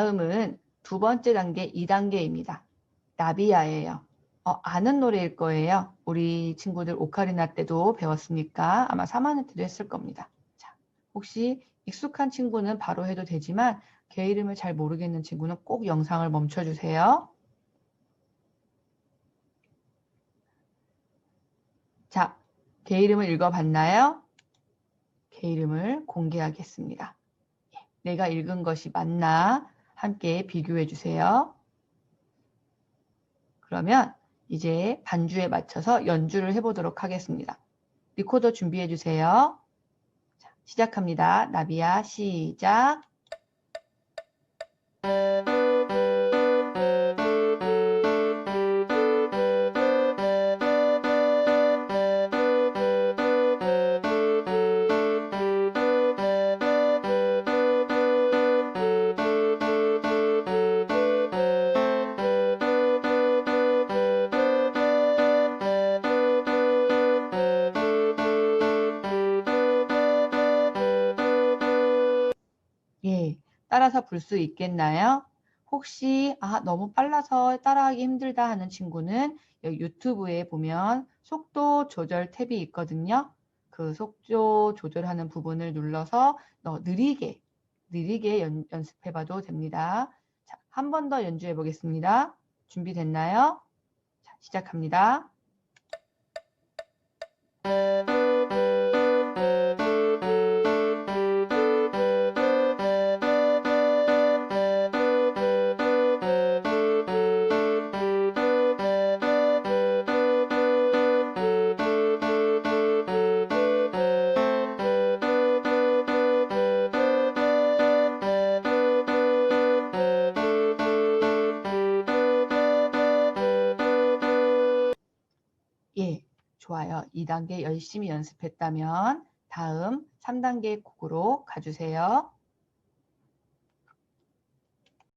다음은 두 번째 단계 2단계입니다. 나비야예요. 어, 아는 노래일 거예요. 우리 친구들 오카리나 때도 배웠으니까 아마 3학년 때도 했을 겁니다. 자, 혹시 익숙한 친구는 바로 해도 되지만 걔 이름을 잘 모르겠는 친구는 꼭 영상을 멈춰주세요. 자, 걔 이름을 읽어봤나요? 걔 이름을 공개하겠습니다. 예, 내가 읽은 것이 맞나 함께 비교해 주세요. 그러면 이제 반주에 맞춰서 연주를 해보도록 하겠습니다. 리코더 준비해 주세요. 자, 시작합니다. 나비야 시작. 예, 따라서 불수 있겠나요? 혹시 아, 너무 빨라서 따라하기 힘들다 하는 친구는 유튜브에 보면 속도 조절 탭이 있거든요. 그 속도 조절하는 부분을 눌러서 너 느리게 느리게 연, 연습해 봐도 됩니다. 자, 한 번 더 연주해 보겠습니다. 준비됐나요? 자, 시작합니다. 예, 좋아요. 2단계 열심히 연습했다면 다음 3단계 곡으로 가주세요.